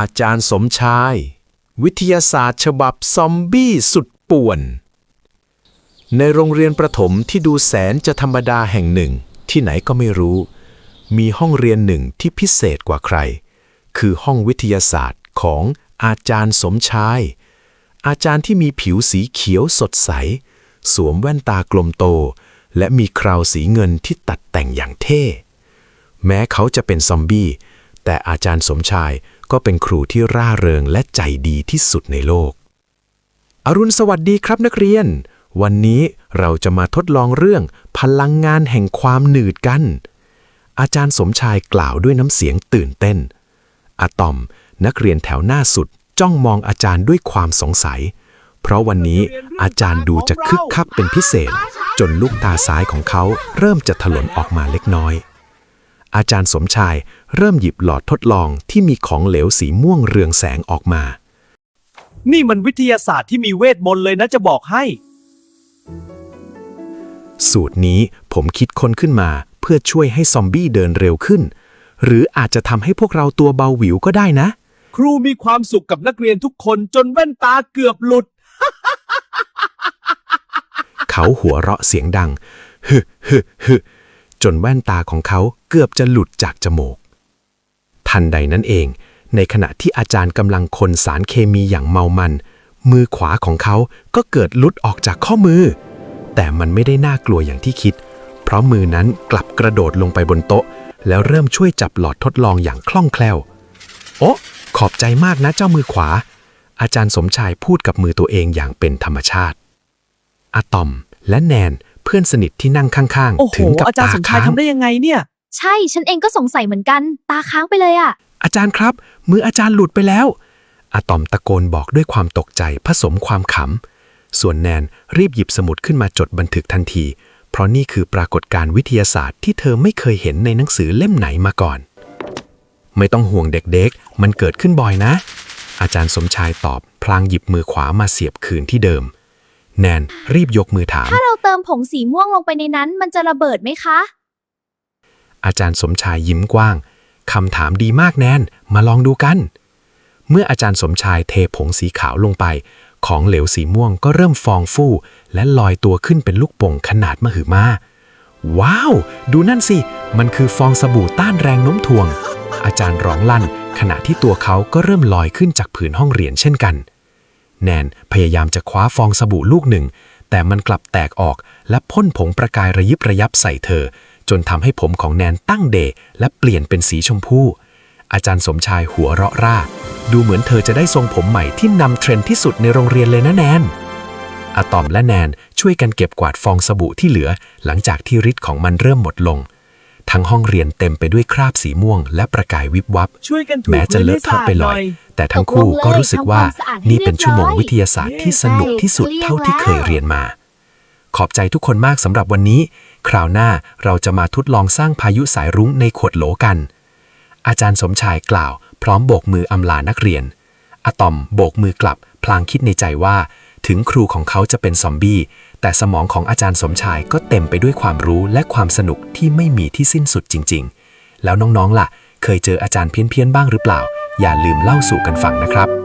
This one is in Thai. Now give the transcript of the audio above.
อาจารย์สมชาย วิทยาศาสตร์ฉบับซอมบี้สุดป่วน ในโรงเรียนประถมที่ดูแสนจะธรรมดาแห่งหนึ่ง ที่ไหนก็ไม่รู้ มีห้องเรียนหนึ่งที่พิเศษกว่าใคร คือห้องวิทยาศาสตร์ของอาจารย์สมชาย อาจารย์ที่มีผิวสีเขียวสดใส สวมแว่นตากลมโต และมีคราวสีเงินที่ตัดแต่งอย่างเท่ แม้เขาจะเป็นซอมบี้ แต่อาจารย์สมชายก็เป็นครูที่ร่าเริงและใจดีที่สุดในโลก อรุณสวัสดีครับนักเรียน วันนี้เราจะมาทดลองเรื่องพลังงานแห่งความหนืดกัน อาจารย์สมชายกล่าวด้วยน้ำเสียงตื่นเต้น อะตอม นักเรียนแถวหน้าสุดจ้องมองอาจารย์ด้วยความสงสัย เพราะวันนี้อาจารย์ดูจะคึกคักเป็นพิเศษ จนลูกตาซ้ายของเขาเริ่มจะถลนออกมาเล็กน้อย อาจารย์สมชาย เริ่มหยิบหลอดทดลองที่มีของเหลวสีม่วงเรืองแสงออกมา นี่มันวิทยาศาสตร์ที่มีเวทมนต์เลยนะจะบอกให้ สูตรนี้ผมคิดค้นขึ้นมาเพื่อช่วยให้ซอมบี้เดินเร็วขึ้น หรืออาจจะทำให้พวกเราตัวเบาหวิวก็ได้นะ ครูมีความสุขกับนักเรียนทุกคนจนแว่นตาเกือบหลุด เขาหัวเราะเสียงดัง ฮึฮึฮึจนแว่นตาของเขาเกือบจะหลุดจากจมูก ทันใดนั้นเอง ในขณะที่อาจารย์กำลังคนสารเคมีอย่างเมามัน มือขวาของเขาก็เกิดหลุดออกจากข้อมือ แต่มันไม่ได้น่ากลัวอย่างที่คิด เพราะมือนั้นกลับกระโดดลงไปบนโต๊ะ แล้วเริ่มช่วยจับหลอดทดลองอย่างคล่องแคล่ว โอ้ขอบใจมากนะเจ้ามือขวา อาจารย์สมชายพูดกับมือตัวเองอย่างเป็นธรรมชาติอะตอมและแนนเพื่อนสนิทที่นั่งข้างโอ้โหๆถึงกับอาจารย์ตาสมชายค้างทำได้ยังไงเนี่ย ใช่ฉันเองก็สงสัยเหมือนกัน ตาค้างไปเลยอะอาจารย์ครับ มืออาจารย์หลุดไปแล้วอะตอมตะโกนบอกด้วยความตกใจผสมความขำ ส่วนแนนรีบหยิบสมุดขึ้นมาจดบันทึกทันที เพราะนี่คือปรากฏการณ์วิทยาศาสตร์ที่เธอไม่เคยเห็นในหนังสือเล่มไหนมาก่อน ไม่ต้องห่วงเด็กๆ มันเกิดขึ้นบ่อยนะ อาจารย์สมชายตอบ พลางหยิบมือขวามาเสียบคืนที่เดิม แนนรีบยกมือถาม ถ้าเราเติมผงสีม่วงลงไปในนั้น มันจะระเบิดไหมคะ อาจารย์สมชายยิ้มกว้างคำถามดีมากแนนมาลองดูกัน เมื่ออาจารย์สมชายเทผงสีขาวลงไป ของเหลวสีม่วงก็เริ่มฟองฟู่และลอยตัวขึ้นเป็นลูกโป่งขนาดมหึมา ว้าว ดูนั่นสิ มันคือฟองสบู่ต้านแรงโน้มถ่วง อาจารย์ร้องลั่น ขณะที่ตัวเขาก็เริ่มลอยขึ้นจากผืนห้องเรียนเช่นกัน แนนพยายามจะคว้าฟองสบู่ลูกหนึ่ง แต่มันกลับแตกออกและพ่นผงประกายระยิบระยับใส่เธอ จนทำให้ผมของแนนตั้งเดและเปลี่ยนเป็นสีชมพูอาจารย์สมชายหัวเราะร่า ดูเหมือนเธอจะได้ทรงผมใหม่ที่นำเทรนด์ที่สุดในโรงเรียนเลยนะแนนอะตอมและแนนช่วยกันเก็บกวาดฟองสบู่ที่เหลือ หลังจากที่ฤทธิ์ของมันเริ่มหมดลง ทั้งห้องเรียนเต็มไปด้วยคราบสีม่วง และประกายวิบวับวแม้จะเลอะเทอะไปหน่อย แต่ทั้งคู่ก็รู้สึกว่านี่เป็นชั่วโมงวิทยาศาสตร์ที่สนุกที่สุดเท่าที่เคยเรียนมา ขอบใจทุกคนมากสำหรับวันนี้ คราวหน้าเราจะมาทดลองสร้างพายุสายรุ้งในขวดโหลกัน อาจารย์สมชายกล่าว พร้อมโบกมืออำลานักเรียน อะตอมโบกมือกลับ พลางคิดในใจว่า ถึงครูของเขาจะเป็นซอมบี้ แต่สมองของอาจารย์สมชายก็เต็มไปด้วยความรู้และความสนุกที่ไม่มีที่สิ้นสุดจริง ๆ แล้วน้องๆล่ะ เคยเจออาจารย์เพี้ยนๆบ้างหรือเปล่า อย่าลืมเล่าสู่กันฟังนะครับ